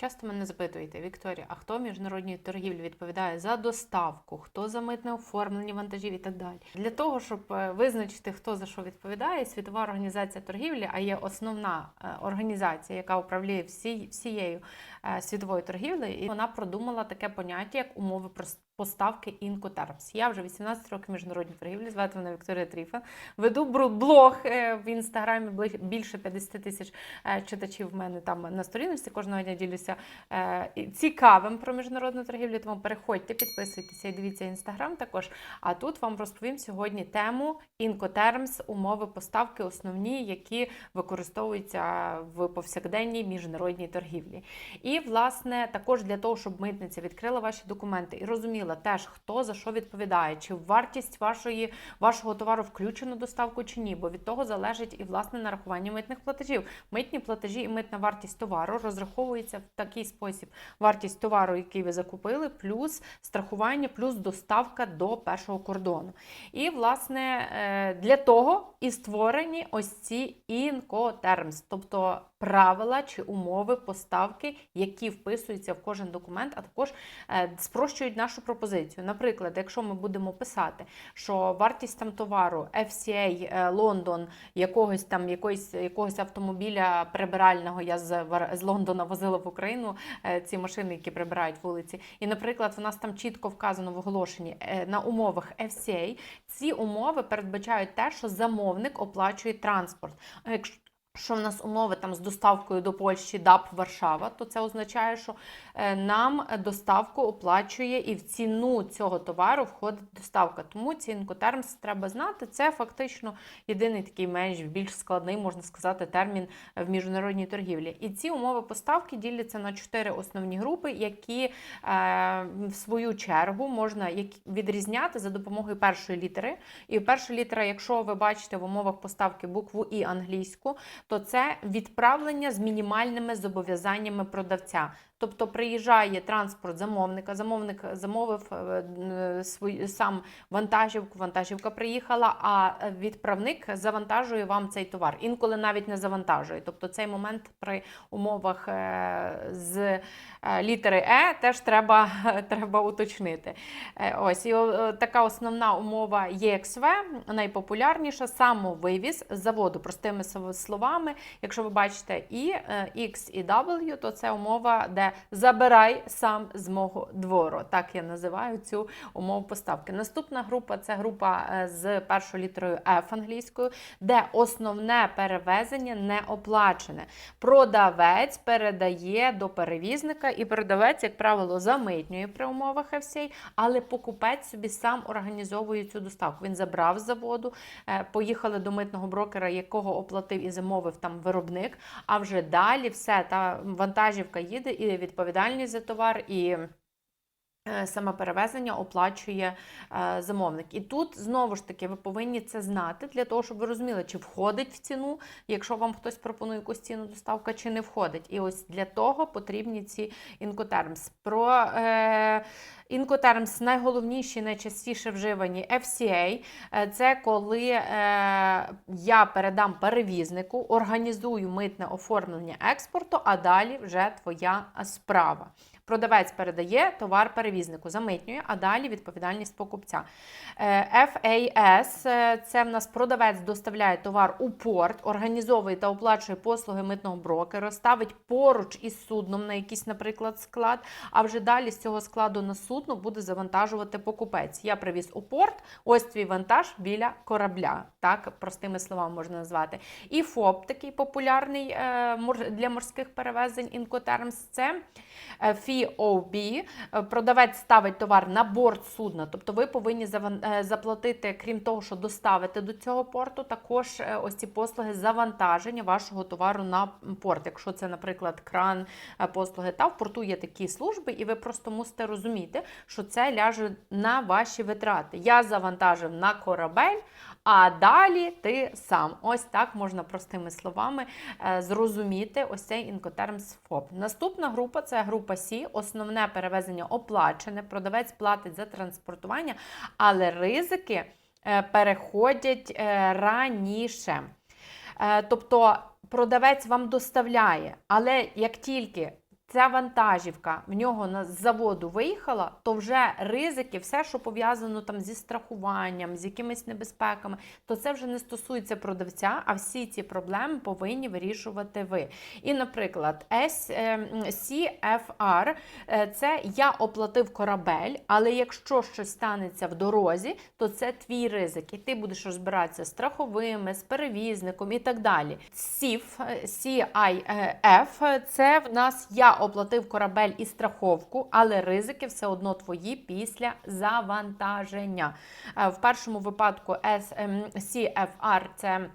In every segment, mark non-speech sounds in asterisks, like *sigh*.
Часто мене запитуєте, Вікторія, а хто міжнародній торгівлі відповідає за доставку, хто за митне оформлення вантажів і так далі. Для того, щоб е, визначити, хто за що відповідає, Світова організація торгівлі, а є основна е, організація, яка управляє всі, всією е, світовою торгівлею, і вона продумала таке поняття, як умови поставки Incoterms. Я вже 18 років міжнародній торгівлі, звати мене Вікторія Тріфан. Веду блог е, в інстаграмі більше 50 тисяч е, читачів в мене там на сторінці. Кожного дня ділюся е, цікавим про міжнародну торгівлю. Тому переходьте, підписуйтеся і дивіться інстаграм також. А тут вам розповім сьогодні тему Incoterms, умови поставки, основні, які використовуються в повсякденній міжнародній торгівлі. І, власне, також для того, щоб митниця відкрила ваші документи і розуміла теж, хто за що відповідає, чи вартість вашої, вашого товару включено доставку чи ні, бо від того залежить і власне нарахування митних платежів. Митні платежі і митна вартість товару розраховується в такий спосіб: вартість товару, який ви закупили, плюс страхування, плюс доставка до першого кордону. І, власне, е, для того і створені ось ці Incoterms, тобто правила чи умови поставки, які вписуються в кожен документ, а також е, спрощують нашу пропозицію. Наприклад, якщо ми будемо писати, що вартість там товару FCA е, Лондон якогось там якоїсь, якогось автомобіля прибирального, я з, з Лондона возила в Україну е, ці машини, які прибирають вулиці. І, наприклад, у нас там чітко вказано в оголошенні на умовах FCA, ці умови передбачають те, що замовник оплачує транспорт. Що в нас умови там з доставкою до Польщі ДАП Варшава, то це означає, що е, нам доставку оплачує і в ціну цього товару входить доставка. Тому ці інкотермс треба знати. Це фактично єдиний такий менш більш складний, можна сказати, термін в міжнародній торгівлі. І ці умови поставки діляться на чотири основні групи, які е, в свою чергу можна відрізняти за допомогою першої літери. І перша літера, якщо ви бачите в умовах поставки букву І англійську, то це відправлення з мінімальними зобов'язаннями продавця. Тобто приїжджає транспорт замовника, замовник замовив е, е, свій сам вантажівку, вантажівка приїхала, а відправник завантажує вам цей товар. Інколи навіть не завантажує. Тобто цей момент при умовах е, з е, літери Е теж треба, *laughs* треба уточнити. Е, Ось і така основна умова ЄXВ, найпопулярніша самовивіз заводу. Простими сов- словами, якщо ви бачите і е, X і W, то це умова, де забирай сам з мого двору. Так я називаю цю умову поставки. Наступна група це група е, з першою літерою F англійською, де основне перевезення не оплачене. Продавець передає до перевізника, і продавець, як правило, замитнює при умовах FCA, але покупець собі сам організовує цю доставку. Він забрав з заводу, е, поїхали до митного брокера, якого оплатив і замовив там виробник. А вже далі все, та вантажівка їде, і відповідальність за товар, і саме перевезення оплачує е, замовник. І тут знову ж таки ви повинні це знати для того, щоб ви розуміли, чи входить в ціну, якщо вам хтось пропонує якусь ціну доставка, чи не входить. І ось для того потрібні ці інкотермс. Про е, інкотермс найголовніші, найчастіше вживані FCA. Е, Це коли е, я передам перевізнику, організую митне оформлення експорту, а далі вже твоя справа. Продавець передає товар перевізнику, замитнює, а далі відповідальність покупця. Е, FAS е, це в нас продавець доставляє товар у порт, організовує та оплачує послуги митного брокера, ставить поруч із судном на якийсь, наприклад, склад. А вже далі з цього складу на судно буде завантажувати покупець. Я привіз у порт, ось твій вантаж біля корабля. Так, простими словами можна назвати. І ФОП такий популярний е, для морських перевезень Incoterms, це е, FOB. Е, Продавець ставить товар на борт судна, тобто ви повинні е, заплатити, крім того, що доставити до цього порту, також е, ось ці послуги завантаження вашого товару на порт. Якщо це, наприклад, кран, послуги та в порту є такі служби, і ви просто мусите розуміти, що це ляже на ваші витрати. Я завантажив на корабель, а далі ти сам. Ось так можна простими словами е, зрозуміти ось цей Incoterms FOB. Наступна група це група С. Основне перевезення оплачене. Продавець платить за транспортування, але ризики е, переходять е, раніше. Тобто продавець вам доставляє, але як тільки ця вантажівка в нього з заводу виїхала, то вже ризики, все, що пов'язано там зі страхуванням, з якимись небезпеками, то це вже не стосується продавця, а всі ці проблеми повинні вирішувати ви. І, наприклад, ем, CFR е, це я оплатив корабель, але якщо щось станеться в дорозі, то це твій ризик, і ти будеш розбиратися з страховими, з перевізником і так далі. CIF, е, CIF – це в нас я оплатив корабель і страховку, але ризики все одно твої після завантаження. Е, В першому випадку S, ем, CFR – це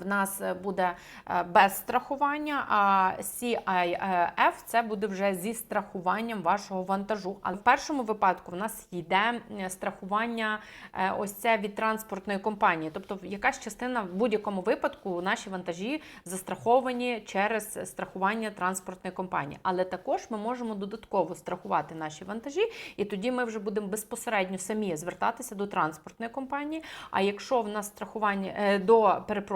в нас буде е, без страхування, а CIF це буде вже зі страхуванням вашого вантажу. Але в першому випадку в нас йде е, страхування е, ось це від транспортної компанії. Тобто якась частина в будь-якому випадку наші вантажі застраховані через страхування транспортної компанії. Але також ми можемо додатково страхувати наші вантажі, і тоді ми вже будемо безпосередньо самі звертатися до транспортної компанії. А якщо в нас страхування е, до перепрошую,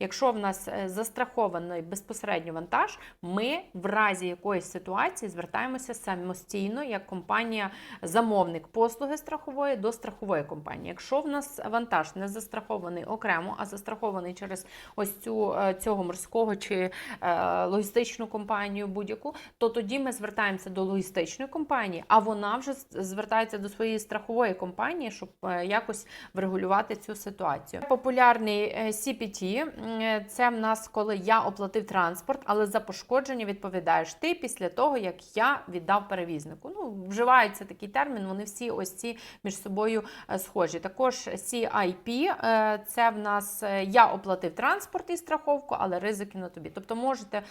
якщо в нас е, застрахований безпосередньо вантаж, ми в разі якоїсь ситуації звертаємося самостійно як компанія замовник послуги страхової до страхової компанії. Якщо в нас вантаж не застрахований окремо, а застрахований через ось цю е, цього морського чи е, логістичну компанію будь-яку, то тоді ми звертаємося до логістичної компанії, а вона вже звертається до своєї страхової компанії, щоб якось врегулювати цю ситуацію. Популярний е, CPT е, це в нас, коли я оплатив транспорт, але за пошкодження відповідаєш ти після того, як я віддав перевізнику. Ну, вживається такий термін, вони всі ось ці між собою е, схожі. Також CIP е, це в нас я оплатив транспорт і страховку, але ризики на тобі. Тобто можете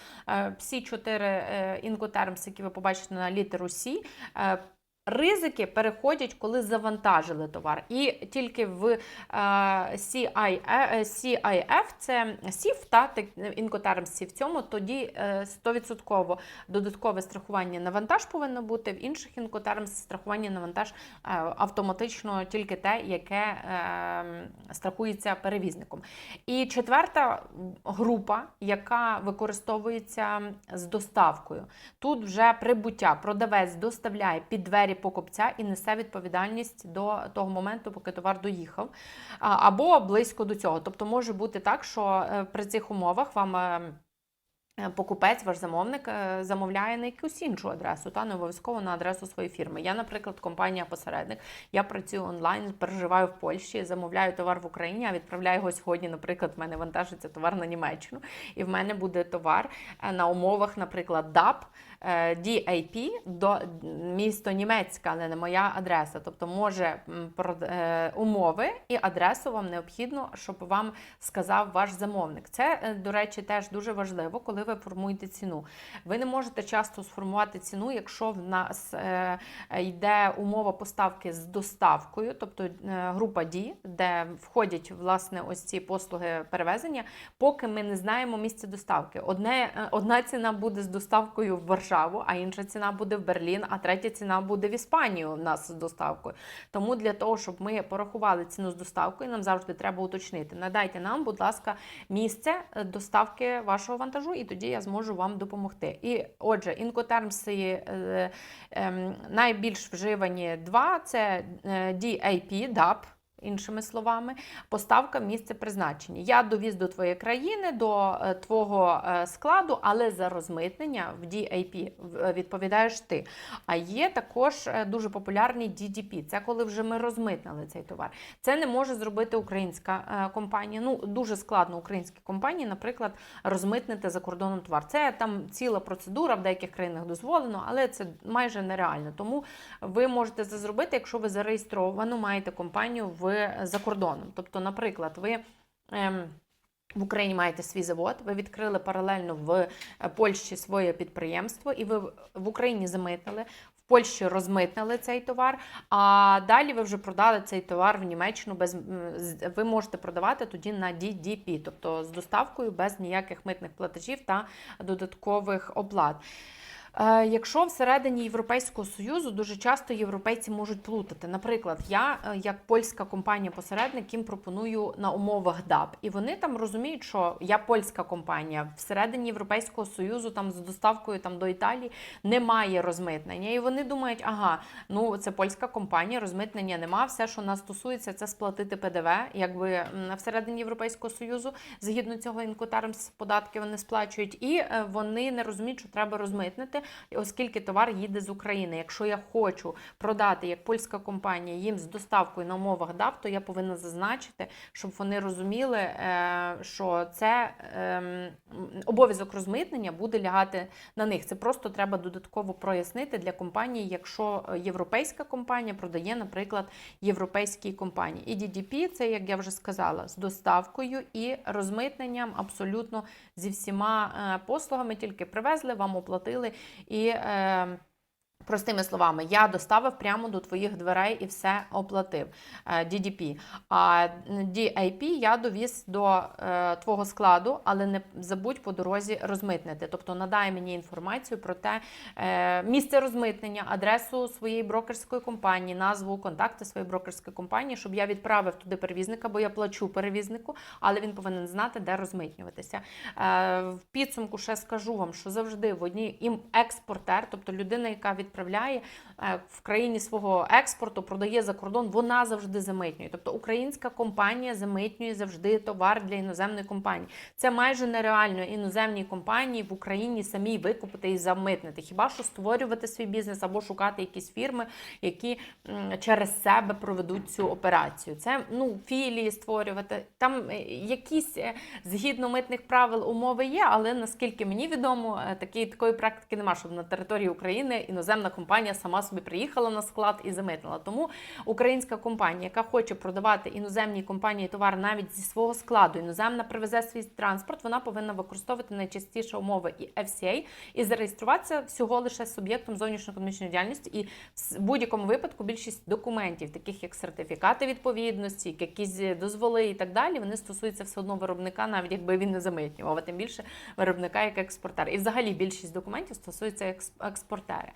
всі чотири інкотермси, які ви побачите на літеру C, Ризики переходять, коли завантажили товар. І тільки в е, CIF, е, це SIF, та інкотерм в цьому, тоді е, 100% додаткове страхування на вантаж повинно бути. В інших інкотерм страхування на вантаж е, автоматично тільки те, яке е, страхується перевізником. І четверта група, яка використовується з доставкою. Тут вже прибуття, продавець доставляє під двері покупця і несе відповідальність до того моменту, поки товар доїхав, або близько до цього. Тобто може бути так, що е, при цих умовах вам. е, е, Покупець, ваш замовник замовляє на якусь іншу адресу, та не обов'язково на адресу своєї фірми. Я, наприклад, компанія-посередник, я працюю онлайн, переживаю в Польщі, замовляю товар в Україні, а відправляю його сьогодні. Наприклад, в мене вантажиться товар на Німеччину, і в мене буде товар на умовах, наприклад, е, DAP до місто Німецька, але не моя адреса. Тобто, може м, прод- е, умови і адресу вам необхідно, щоб вам сказав ваш замовник. Це, е, до речі, теж дуже важливо, коли ви формуєте ціну. Ви не можете часто сформувати ціну, якщо в нас е, е, йде умова поставки з доставкою, тобто е, група D, де входять власне ось ці послуги перевезення, поки ми не знаємо місце доставки. Одне, е, одна ціна буде з доставкою в Варшаву, а інша ціна буде в Берлін, а третя ціна буде в Іспанію у нас з доставкою. Тому для того, щоб ми порахували ціну з доставкою, нам завжди треба уточнити. Надайте нам, будь ласка, місце е, доставки вашого вантажу, і тоді я зможу вам допомогти. І отже, інкотермси е, ем, найбільш вживані два це е, DAP, DAP. Іншими словами, поставка місце призначення. Я довіз до твоєї країни, до е, твого е, складу, але за розмитнення в DAP е, відповідаєш ти. А є також дуже популярний DDP. Це коли вже ми розмитнили цей товар. Це не може зробити українська компанія. Ну дуже складно українській компанії, наприклад, розмитнити за кордоном товар. Це там ціла процедура в деяких країнах дозволено, але це майже нереально. Тому ви можете це зробити, якщо ви зареєстровано маєте компанію в за кордоном. Тобто, наприклад, ви. Ем, в Україні маєте свій завод, ви відкрили паралельно в е, Польщі своє підприємство, і ви в- Україні замитнили, в Польщі розмитнили цей товар, а далі ви вже продали цей товар в Німеччину без ви можете продавати тоді на DDP, тобто з доставкою без ніяких митних платежів та додаткових оплат. Е, Якщо всередині Європейського союзу дуже часто європейці можуть плутати. Наприклад, я е, як польська компанія-посередник їм пропоную на умовах ДАБ, і вони там розуміють, що я польська компанія всередині Європейського союзу, там з доставкою там до Італії немає розмитнення. І вони думають, ага, ну це польська компанія, розмитнення нема. Все, що нас стосується, це сплатити ПДВ, якби всередині Європейського союзу, згідно цього інкотермс податки вони сплачують, і е, вони не розуміють, що треба розмитнити, оскільки товар їде з України. Якщо я хочу продати як польська компанія їм з доставкою на умовах ДАВ, то я повинна зазначити, щоб вони розуміли, е, що це ем, обов'язок розмитнення буде лягати на них. Це просто треба додатково прояснити для компанії, якщо європейська компанія продає, наприклад, європейській компанії. І DDP – це, як я вже сказала, з доставкою і розмитненням абсолютно зі всіма е, послугами, тільки привезли, вам оплатили і. Е, Простими словами, я доставив прямо до твоїх дверей і все оплатив е, DDP. А DAP я довіз до е, твого складу, але не забудь по дорозі розмитнити. Тобто надай мені інформацію про те е, місце розмитнення, адресу своєї брокерської компанії, назву, контакти своєї брокерської компанії, щоб я відправив туди перевізника, бо я плачу перевізнику, але він повинен знати, де розмитнюватися. Е, в підсумку ще скажу вам, що завжди в одній експортер, тобто людина, яка відправляє е, в країні свого експорту, продає за кордон, вона завжди замитнює. Тобто українська компанія замитнює завжди товар для іноземної компанії. Це майже нереально іноземній компанії в Україні самій викупити і замитнити. Хіба що створювати свій бізнес або шукати якісь фірми, які через себе проведуть цю операцію. Це ну філії створювати. Там е, якісь е, згідно митних правил умови є, але наскільки мені відомо, такі, такої практики немає, щоб на території України іноземна компанія сама собі приїхала на склад і замитнила. Тому українська компанія, яка хоче продавати іноземній компанії товар навіть зі свого складу, іноземна привезе свій транспорт, вона повинна використовувати найчастіше умови і FCA і зареєструватися всього лише суб'єктом зовнішньоекономічної діяльності. І в будь-якому випадку більшість документів, таких як сертифікати відповідності, якісь дозволи і так далі, вони стосуються все одно виробника, навіть якби він не замитнював, а тим більше виробника як експортера. І взагалі більшість документів стосується екс- експортера.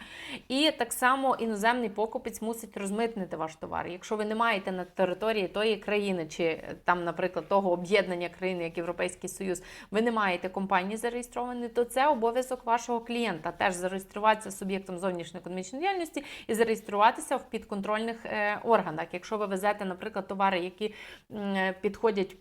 І так само іноземний покупець мусить розмитнити ваш товар. Якщо ви не маєте на території тої країни, чи е, там, наприклад, того об'єднання країни, як Європейський Союз, ви не маєте компанії зареєстровані, то це обов'язок вашого клієнта теж зареєструватися суб'єктом зовнішньої економічної діяльності і зареєструватися в підконтрольних е, органах. Якщо ви везете, наприклад, товари, які е, підходять.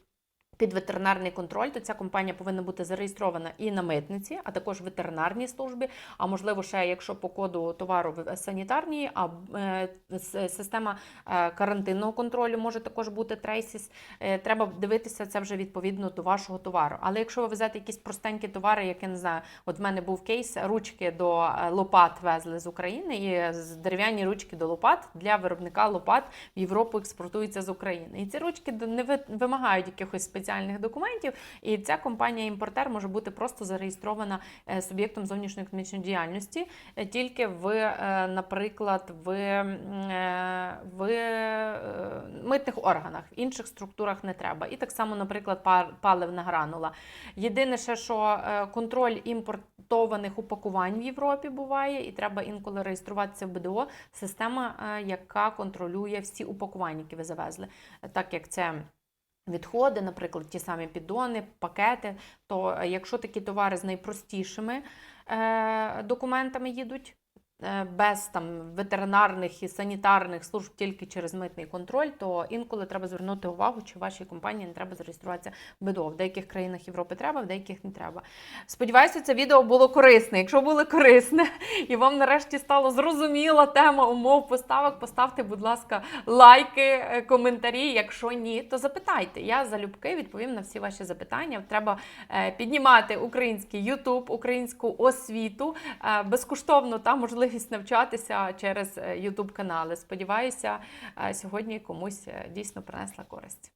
Під ветеринарний контроль, то ця компанія повинна бути зареєстрована і на митниці, а також в ветеринарній службі. А можливо, ще якщо по коду товару в санітарній, а е, система е, карантинного контролю може також бути трейсіс. Е, Треба дивитися це вже відповідно до вашого товару. Але якщо ви везете якісь простенькі товари, як я не знаю, от в мене був кейс, ручки до лопат везли з України, і дерев'яні ручки до лопат для виробника лопат в Європу експортуються з України. І ці ручки не вимагають якихось спеціальних документів. І ця компанія-імпортер може бути просто зареєстрована е, суб'єктом зовнішньої економічної діяльності е, тільки в, е, наприклад, в, в митних органах, в інших структурах не треба. І так само, наприклад, паливна гранула. Єдине ще, що контроль імпортованих упакувань в Європі буває, і треба інколи реєструватися в БДО, система, яка контролює всі упакування, які ви завезли, так як це. Відходи, наприклад, ті самі піддони, пакети. То е, якщо такі товари з найпростішими е, документами їдуть, без там ветеринарних і санітарних служб тільки через митний контроль, то інколи треба звернути увагу, чи вашій компанії не треба зареєструватися БДО. В деяких країнах Європи треба, в деяких не треба. Сподіваюся, це відео було корисне. Якщо було корисне і вам нарешті стало зрозуміла тема умов поставок, поставте, будь ласка, лайки, е, коментарі. Якщо ні, то запитайте. Я залюбки відповім на всі ваші запитання. Треба е, піднімати український YouTube, українську освіту. Е, Безкоштовно там можливість навчатися через YouTube канали. Сподіваюся, е, сьогодні комусь е, дійсно принесла користь.